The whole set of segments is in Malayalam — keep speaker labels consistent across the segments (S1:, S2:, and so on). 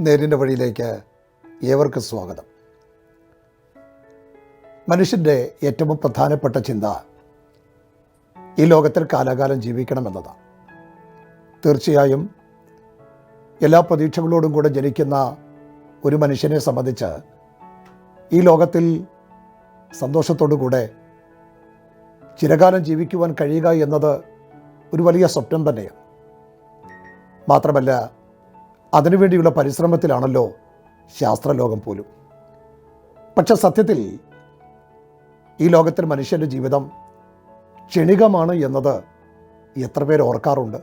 S1: നേരിന്റെ വഴിയിലേക്ക് ഏവർക്കും സ്വാഗതം. മനുഷ്യന്റെ ഏറ്റവും പ്രധാനപ്പെട്ട ചിന്ത ഈ ലോകത്തിൽ കാലാകാലം ജീവിക്കണമെന്നതാണ്. തീർച്ചയായും എല്ലാ പ്രതീക്ഷകളോടും കൂടെ ജനിക്കുന്ന ഒരു മനുഷ്യനെ സംബന്ധിച്ച് ഈ ലോകത്തിൽ സന്തോഷത്തോടു കൂടെ ചിരകാലം ജീവിക്കുവാൻ കഴിയുക എന്നത് ഒരു വലിയ സ്വപ്നം തന്നെയാണ്. മാത്രമല്ല അതിനുവേണ്ടിയുള്ള പരിശ്രമത്തിലാണല്ലോ ശാസ്ത്രലോകം പോലും. പക്ഷെ സത്യത്തിൽ ഈ ലോകത്തിൽ മനുഷ്യന്റെ ജീവിതം ക്ഷണികമാണ് എന്നത് എത്ര പേർ ഓർക്കാറുണ്ട്?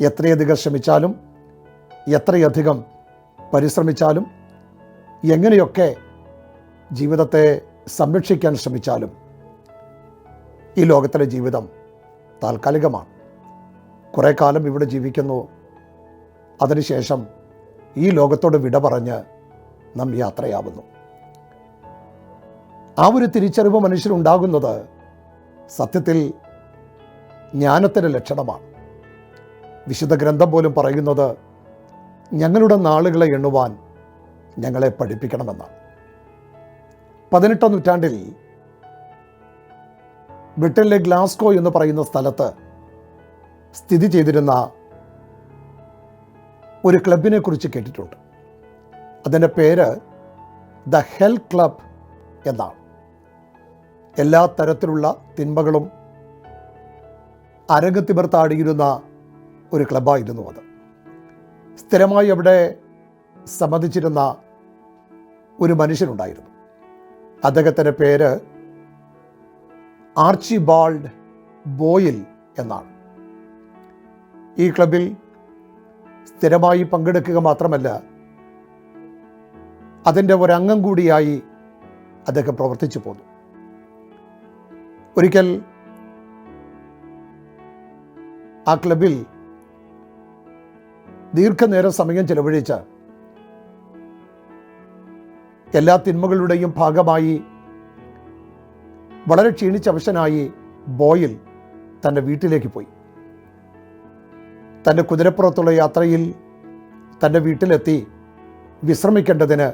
S1: എത്രയധികം ശ്രമിച്ചാലും എത്രയധികം പരിശ്രമിച്ചാലും എങ്ങനെയൊക്കെ ജീവിതത്തെ സംരക്ഷിക്കാൻ ശ്രമിച്ചാലും ഈ ലോകത്തിലെ ജീവിതം താൽക്കാലികമാണ്. കുറേ കാലം ഇവിടെ ജീവിക്കുന്നു. അതിനുശേഷം ഈ ലോകത്തോട് വിട പറഞ്ഞ് നാം യാത്രയാവുന്നു. ആ ഒരു തിരിച്ചറിവ് മനുഷ്യരുണ്ടാകുന്നത് സത്യത്തിൽ ജ്ഞാനത്തിന്റെ ലക്ഷണമാണ്. വിശുദ്ധ ഗ്രന്ഥം പോലും പറയുന്നത് ഞങ്ങളുടെ നാളുകളെ എണ്ണുവാൻ ഞങ്ങളെ പഠിപ്പിക്കണമെന്നാണ്. പതിനെട്ടാം നൂറ്റാണ്ടിൽ ബ്രിട്ടനിലെ ഗ്ലാസ്കോ എന്ന് പറയുന്ന സ്ഥലത്ത് സ്ഥിതി ചെയ്തിരുന്ന ഒരു ക്ലബിനെ കുറിച്ച് കേട്ടിട്ടുണ്ട്. അതിന്റെ പേര് ദ ഹെൽ ക്ലബ് എന്നാണ്. എല്ലാ തരത്തിലുള്ള തിന്മകളും അരങ്ങത്തിമർത്താടിയിരുന്ന ഒരു ക്ലബായിരുന്നു അത്. സ്ഥിരമായി അവിടെ സംബന്ധിച്ചിരുന്ന ഒരു മനുഷ്യനുണ്ടായിരുന്നു. അദ്ദേഹത്തിന്റെ പേര് ആർച്ചിബാൾഡ് ബോയിൽ എന്നാണ്. ഈ ക്ലബിൽ സ്ഥിരമായി പങ്കെടുക്കുക മാത്രമല്ല അതിന്റെ ഒരംഗം കൂടിയായി അദ്ദേഹം പ്രവർത്തിച്ചു പോന്നു. ഒരിക്കൽ ആ ക്ലബിൽ ദീർഘനേരം സമയം ചെലവഴിച്ച എല്ലാ തിന്മകളുടെയും ഭാഗമായി വളരെ ക്ഷീണിച്ചവശനായി ബോയിൽ തന്റെ വീട്ടിലേക്ക് പോയി. തന്റെ കുതിരപ്പുറത്തുള്ള യാത്രയിൽ തന്റെ വീട്ടിലെത്തി വിശ്രമിക്കേണ്ടതിന്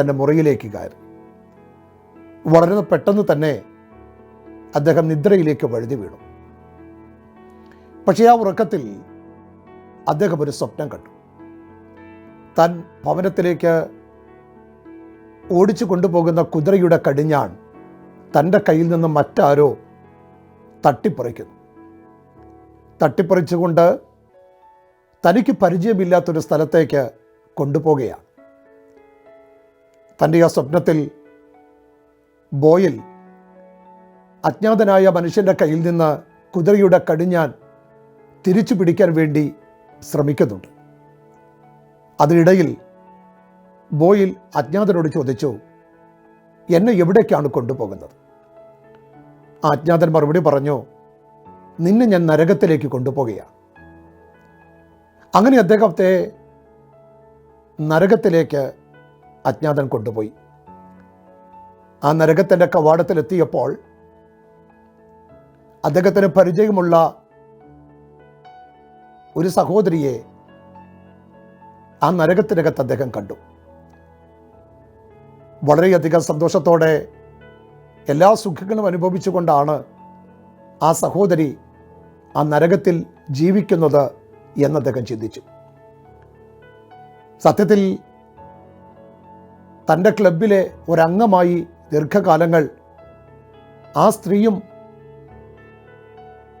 S1: തന്റെ മുറിയിലേക്ക് കയറി. വളരെ പെട്ടെന്ന് തന്നെ അദ്ദേഹം നിദ്രയിലേക്ക് വഴുതി വീണു. പക്ഷേ ആ ഉറക്കത്തിൽ അദ്ദേഹം ഒരു സ്വപ്നം കണ്ടു. താൻ ഭവനത്തിലേക്ക് ഓടിച്ചു കൊണ്ടുപോകുന്ന കുതിരയുടെ കടിഞ്ഞാൺ തന്റെ കയ്യിൽ നിന്ന് മറ്റാരോ തട്ടിപ്പറിക്കുന്നു. തട്ടിപ്പറിച്ചുകൊണ്ട് തനിക്ക് സ്ഥലത്തേക്ക് കൊണ്ടുപോവുകയാണ് തന്റെ ആ സ്വപ്നത്തിൽ ബോയിൽ അജ്ഞാതനായ മനുഷ്യന്റെ കയ്യിൽ നിന്ന് കുതിരയുടെ കടിഞ്ഞാൻ തിരിച്ചു പിടിക്കാൻ വേണ്ടി ശ്രമിക്കുന്നുണ്ട്. അതിനിടയിൽ ബോയിൽ അജ്ഞാതനോട് ചോദിച്ചു എന്നെ എവിടേക്കാണ് കൊണ്ടുപോകുന്നത്? ആ അജ്ഞാതൻ മറുപടി പറഞ്ഞു നിന്നെ ഞാൻ നരകത്തിലേക്ക് കൊണ്ടുപോവുകയാണ് അങ്ങനെ അദ്ദേഹത്തെ നരകത്തിലേക്ക് അജ്ഞാതൻ കൊണ്ടുപോയി. ആ നരകത്തിന്റെ കവാടത്തിലെത്തിയപ്പോൾ അദ്ദേഹത്തിന് പരിചയമുള്ള ഒരു സഹോദരിയെ ആ നരകത്തിനകത്ത് അദ്ദേഹം കണ്ടു. വളരെയധികം സന്തോഷത്തോടെ എല്ലാ സുഖങ്ങളും അനുഭവിച്ചുകൊണ്ടാണ് ആ സഹോദരി ആ നരകത്തിൽ ജീവിക്കുന്നത് എന്ന് അദ്ദേഹം ചിന്തിച്ചു. സത്യത്തിൽ തന്റെ ക്ലബിലെ ഒരംഗമായി ദീർഘകാലങ്ങൾ ആ സ്ത്രീയും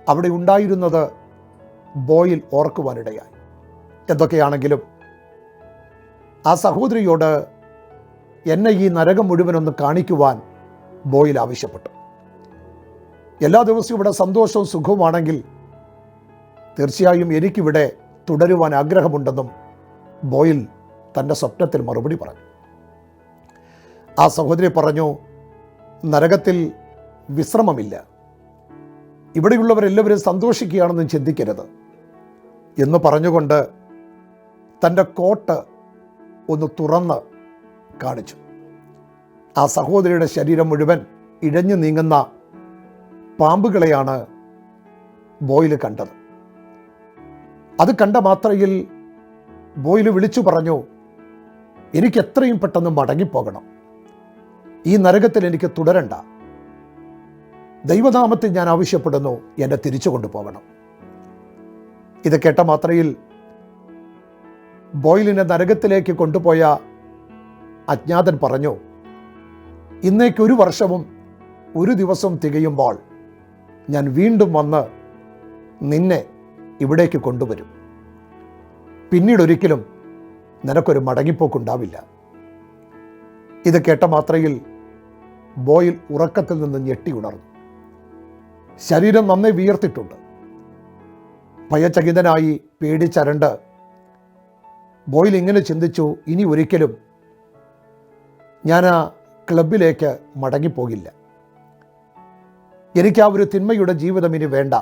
S1: അവിടെ ഉണ്ടായിരുന്നത് ബോയിൽ ഓർക്കുവാനിടയായി. എന്തൊക്കെയാണെങ്കിലും ആ സഹോദരിയോട് എന്നെ ഈ നരകം മുഴുവനൊന്ന് കാണിക്കുവാൻ ബോയിൽ ആവശ്യപ്പെട്ടു. എല്ലാ ദിവസവും ഇവിടെ സന്തോഷവും സുഖവുമാണെങ്കിൽ തീർച്ചയായും എനിക്കിവിടെ തുടരുവാൻ ആഗ്രഹമുണ്ടെന്നും ബോയിൽ തന്റെ സ്വപ്നത്തിൽ മറുപടി പറഞ്ഞു. ആ സഹോദരി പറഞ്ഞു നരകത്തിൽ വിശ്രമമില്ല. ഇവിടെയുള്ളവരെല്ലാവരും സന്തോഷിക്കുകയാണെന്നും ചിന്തിക്കരുത് എന്ന് പറഞ്ഞുകൊണ്ട് തന്റെ കോട്ട് ഒന്ന് തുറന്ന് കാണിച്ചു. ആ സഹോദരിയുടെ ശരീരം മുഴുവൻ ഇഴഞ്ഞു നീങ്ങുന്ന പാമ്പുകളെയാണ് ബോയിൽ കണ്ടത്. അത് കണ്ട മാത്രയിൽ ബോയിൽ വിളിച്ചു പറഞ്ഞു എനിക്ക് എത്രയും പെട്ടെന്ന് മടങ്ങിപ്പോകണം. ഈ നരകത്തിൽ എനിക്ക് തുടരണ്ട. ദൈവനാമത്തിൽ ഞാൻ ആവശ്യപ്പെടുന്നു എന്നെ തിരിച്ചു കൊണ്ടുപോകണം. ഇത് കേട്ട മാത്രയിൽ ബോയിലിനെ നരകത്തിലേക്ക് കൊണ്ടുപോയ അജ്ഞാതൻ പറഞ്ഞു ഇന്നേക്ക് ഒരു വർഷവും ഒരു ദിവസം തികയുമ്പോൾ ഞാൻ വീണ്ടും വന്ന് നിന്നെ ഇവിടേക്ക് കൊണ്ടുവരും. പിന്നീടൊരിക്കലും നിനക്കൊരു മടങ്ങിപ്പോക്കുണ്ടാവില്ല. ഇത് കേട്ട മാത്രയിൽ ബോയിൽ ഉറക്കത്തിൽ നിന്ന് ഞെട്ടി ഉണർന്നു. ശരീരം നന്നേ വിയർത്തിട്ടുണ്ട്. ഭയചകിതനായി പേടിച്ചരണ്ട് ബോയിൽ ഇങ്ങനെ ചിന്തിച്ചു ഇനി ഒരിക്കലും ഞാൻ ആ ക്ലബിലേക്ക് മടങ്ങിപ്പോകില്ല. എനിക്ക് ആ ഒരു തിന്മയുടെ ജീവിതം ഇനി വേണ്ട.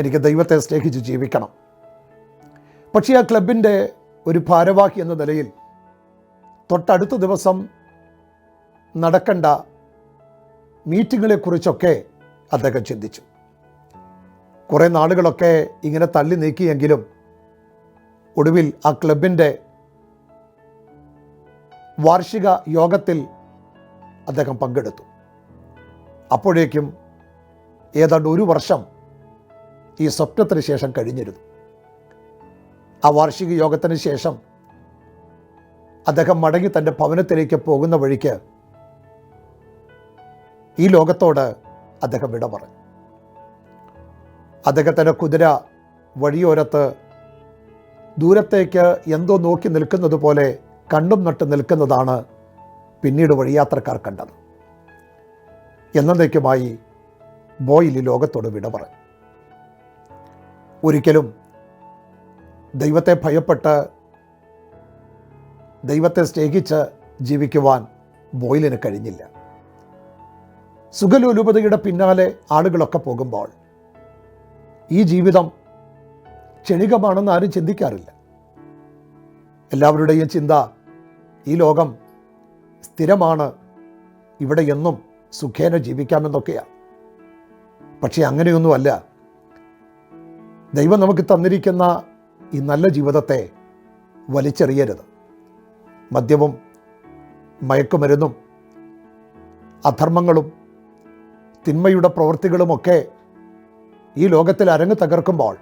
S1: എനിക്ക് ദൈവത്തെ സ്നേഹിച്ച് ജീവിക്കണം. പക്ഷേ ആ ക്ലബിന്റെ ഒരു ഭാരവാഹി എന്ന നിലയിൽ തൊട്ടടുത്ത ദിവസം നടക്കേണ്ട മീറ്റിങ്ങുകളെക്കുറിച്ചൊക്കെ അദ്ദേഹം ചിന്തിച്ചു. കുറേ നാളുകളൊക്കെ ഇങ്ങനെ തള്ളി നീക്കിയെങ്കിലും ഒടുവിൽ ആ ക്ലബിന്റെ വാർഷിക യോഗത്തിൽ അദ്ദേഹം പങ്കെടുത്തു. അപ്പോഴേക്കും ഏതാണ്ട് ഒരു വർഷം ഈ സ്വപ്നത്തിന് ശേഷം കഴിഞ്ഞിരുന്നു. ആ വാർഷിക യോഗത്തിന് ശേഷം അദ്ദേഹം മടങ്ങി തന്റെ ഭവനത്തിലേക്ക് പോകുന്ന വഴിക്ക് ഈ ലോകത്തോട് അദ്ദേഹം വിട പറഞ്ഞു. അദ്ദേഹത്തിന്റെ കുതിര വഴിയോരത്ത് ദൂരത്തേക്ക് എന്തോ നോക്കി നിൽക്കുന്നത് പോലെ കണ്ണും നട്ട് നിൽക്കുന്നതാണ് പിന്നീട് വഴിയാത്രക്കാർ കണ്ടത്. എന്നേക്കുമായി ബോയിൽ ഈ ലോകത്തോട് വിട പറഞ്ഞു. ഒരിക്കലും ദൈവത്തെ ഭയപ്പെട്ട് ദൈവത്തെ സ്നേഹിച്ച് ജീവിക്കുവാൻ ബോയിലിന് കഴിഞ്ഞില്ല. സുഖലോലുപതയുടെ പിന്നാലെ ആളുകളൊക്കെ പോകുമ്പോൾ ഈ ജീവിതം ക്ഷണികമാണെന്ന് ആരും ചിന്തിക്കാറില്ല. എല്ലാവരുടെയും ചിന്ത ഈ ലോകം സ്ഥിരമാണ് ഇവിടെ എന്നും സുഖേന ജീവിക്കാമെന്നൊക്കെയാണ് പക്ഷേ അങ്ങനെയൊന്നുമല്ല. ദൈവം നമുക്ക് തന്നിരിക്കുന്ന ഈ നല്ല ജീവിതത്തെ വലിച്ചെറിയരുത്. മദ്യവും മയക്കുമരുന്നും അധർമ്മങ്ങളും തിന്മയുടെ പ്രവൃത്തികളുമൊക്കെ ഈ ലോകത്തിൽ അരങ്ങ് തകർക്കുമ്പോൾ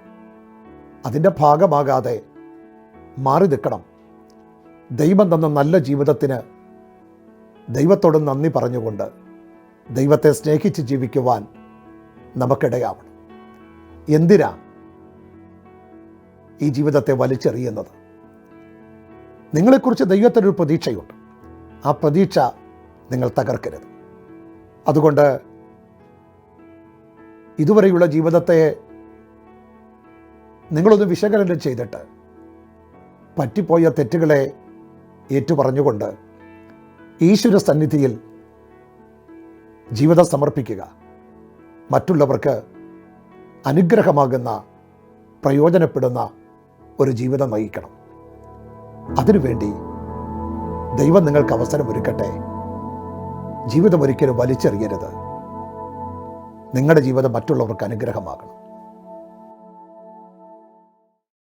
S1: അതിന്റെ ഭാഗമാകാതെ മാറി നിൽക്കണം. ദൈവം തന്ന നല്ല ജീവിതത്തിന് ദൈവത്തോട് നന്ദി പറഞ്ഞുകൊണ്ട് ദൈവത്തെ സ്നേഹിച്ച് ജീവിക്കുവാൻ നമുക്കിടയാവണം. എന്തിനാ ഈ ജീവിതത്തെ വലിച്ചെറിയുന്നത്. നിങ്ങളെക്കുറിച്ച് ദൈവത്തിനൊരു പ്രതീക്ഷയുണ്ട്. ആ പ്രതീക്ഷ നിങ്ങൾ തകർക്കരുത്. അതുകൊണ്ട് ഇതുവരെയുള്ള ജീവിതത്തെ നിങ്ങളൊന്ന് വിശകലനം ചെയ്തിട്ട് പറ്റിപ്പോയ തെറ്റുകളെ ഏറ്റുപറഞ്ഞുകൊണ്ട് ഈശ്വര സന്നിധിയിൽ ജീവിതം സമർപ്പിക്കുക. മറ്റുള്ളവർക്ക് അനുഗ്രഹമാകുന്ന പ്രയോജനപ്പെടുന്ന ഒരു ജീവിതം നയിക്കണം. അതിനുവേണ്ടി ദൈവം നിങ്ങൾക്ക് അവസരം ഒരുക്കട്ടെ. ജീവിതം ഒരിക്കലും വലിച്ചെറിയരുത്. നിങ്ങളുടെ ജീവിതം മറ്റുള്ളവർക്ക് അനുഗ്രഹമാകണം.